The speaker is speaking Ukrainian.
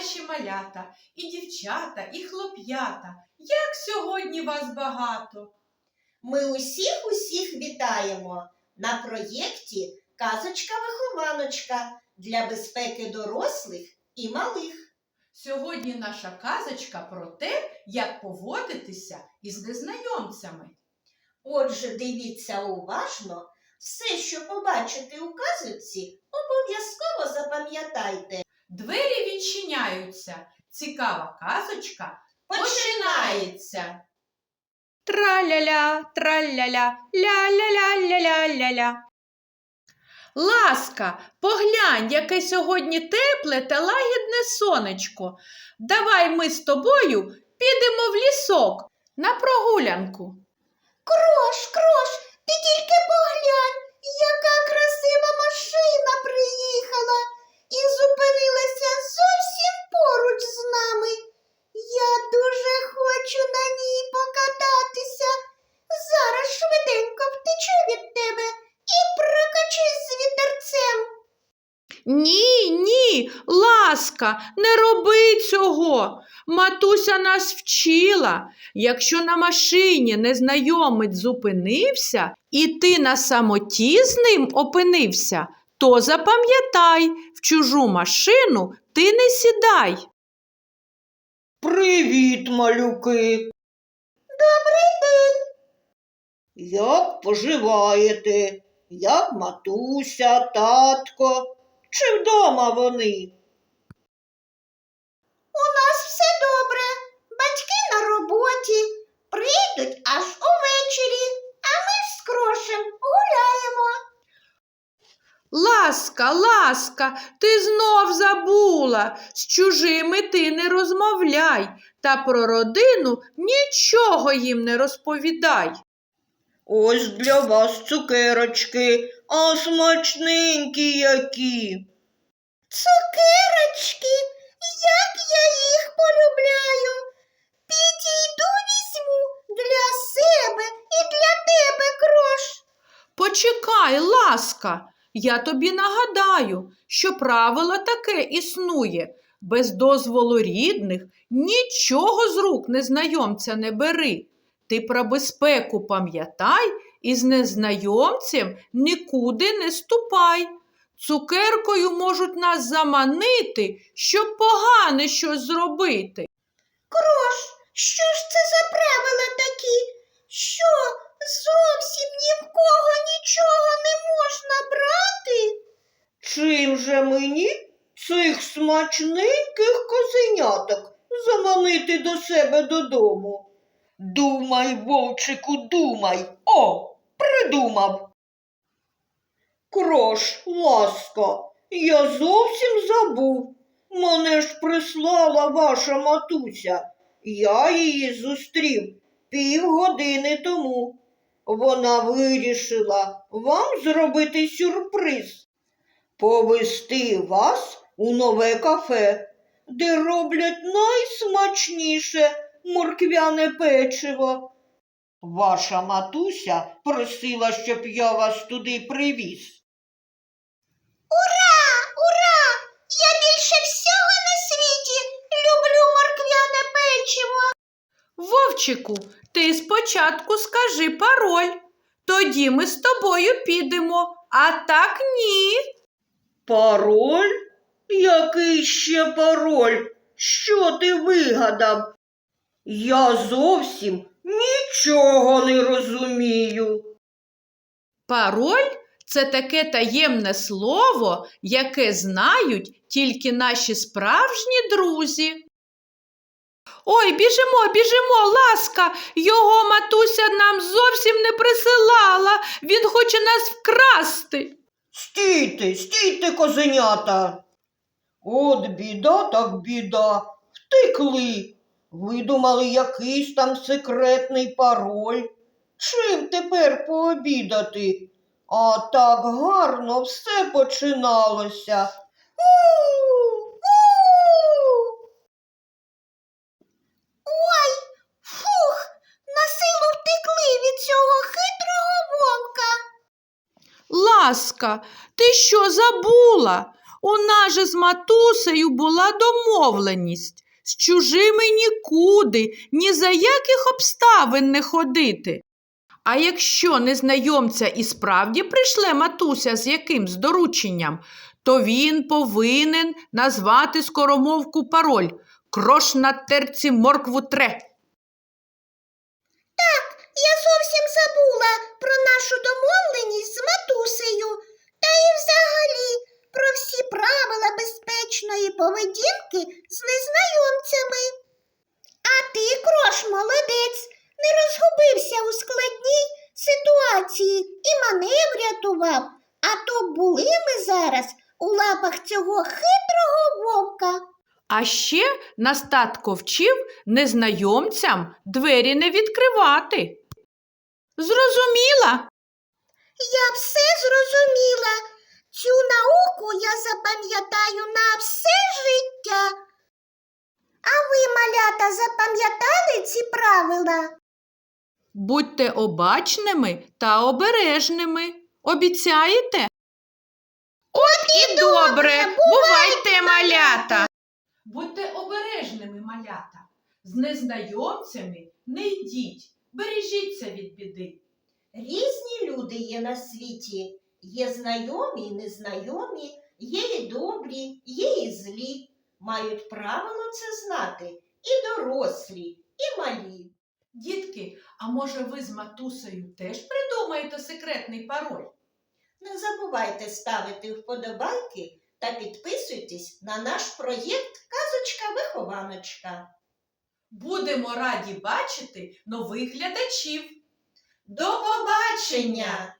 Наші малята, і дівчата, і хлоп'ята. Як сьогодні вас багато? Ми усіх усіх вітаємо на проєкті Казочка-вихованочка для безпеки дорослих і малих. Сьогодні наша казочка про те, як поводитися із незнайомцями. Отже, дивіться уважно, все, що побачите у казочці, обов'язково запам'ятайте. Двері відчиняються. Цікава казочка починається. Траля-ля, траля-ля, ля-ля-ля-ля-ля-ля-ля. Ласка, поглянь, яке сьогодні тепле та лагідне сонечко. Давай ми з тобою підемо в лісок на прогулянку. Крош, крош, ти тільки поглянь, яка красива машина приїхала і зупинилася зовсім поруч з нами. Я дуже хочу на ній покататися. Зараз швиденько втечу від тебе і прокачусь з вітерцем. Ні, ні, ласка, не роби цього. Матуся нас вчила. Якщо на машині незнайомець зупинився, і ти на самоті з ним опинився, то запам'ятай, в чужу машину ти не сідай. Привіт, малюки. Добрий день. Як поживаєте? Як матуся, татко? Чи вдома вони? У нас все добре. Батьки на роботі. Прийдуть аж увечері, а ми з крошем гуляємо. Ласка, ласка, ти знов забула. З чужими ти не розмовляй, та про родину нічого їм не розповідай. Ось для вас цукерочки, а смачненькі які. Цукерочки, як я їх полюбляю. Підійду візьму для себе і для тебе крош. Почекай, ласка, я тобі нагадаю, що правило таке існує. Без дозволу рідних нічого з рук незнайомця не бери. Ти про безпеку пам'ятай і з незнайомцем нікуди не ступай. Цукеркою можуть нас заманити, щоб погане щось зробити. Крош, що ж це за правила такі? Що зовсім ні в кого нічого не можна брати? Чим же мені цих смачненьких козеняток заманити до себе додому? Думай, вовчику, думай. О, придумав. Крош, ласка, я зовсім забув. Мене ж прислала ваша матуся. Я її зустрів півгодини тому. Вона вирішила вам зробити сюрприз. Повести вас у нове кафе, де роблять найсмачніше морквяне печиво. Ваша матуся просила, щоб я вас туди привіз. Ура! Ура! Я більше всього на світі люблю морквяне печиво. Вовчику, ти спочатку скажи пароль. Тоді ми з тобою підемо, а так ні. Пароль? Який ще пароль? Що ти вигадав? Я зовсім нічого не розумію. Пароль це таке таємне слово, яке знають тільки наші справжні друзі. Ой, біжимо, біжимо, ласка, його матуся нам зовсім не присилала. Він хоче нас вкрасти. Стійте, стійте, козенята. От біда так біда. Втекли. Видумали якийсь там секретний пароль. Чим тепер пообідати? А так гарно все починалося. Ой, фух, на силу втекли від цього хитрого вовка. Ласка, ти що забула? У нас же з матусею була домовленість з чужими нікуди, ні за яких обставин не ходити. А якщо незнайомця і справді прийшле матуся з якимсь дорученням, то він повинен назвати скоромовку пароль Крош на терці моркву тре. Так, Я зовсім забула про нашу домовленість з матусею та і взагалі про всі правила безпечної поведінки з незнайомцями. А ти, крош, молодець, не розгубився у складній ситуації і мене врятував. А то були ми зараз у лапах цього хитрого вовка. А ще нас татко вчив незнайомцям двері не відкривати. Зрозуміла? Я все зрозуміла. Цю науку я запам'ятаю на все життя. А ви, малята, запам'ятали ці правила? Будьте обачними та обережними. Обіцяєте? От і добре. Бувайте, малята. Будьте обережними, малята. З незнайомцями не йдіть, бережіться від біди. Різні люди є на світі. Є знайомі і незнайомі, є і добрі, є і злі. Мають правило це знати і дорослі, і малі. Дітки, а може ви з матусею теж придумаєте секретний пароль? Не забувайте ставити вподобайки та підписуйтесь на наш проєкт Казочка-вихованочка. Будемо раді бачити нових глядачів. До побачення!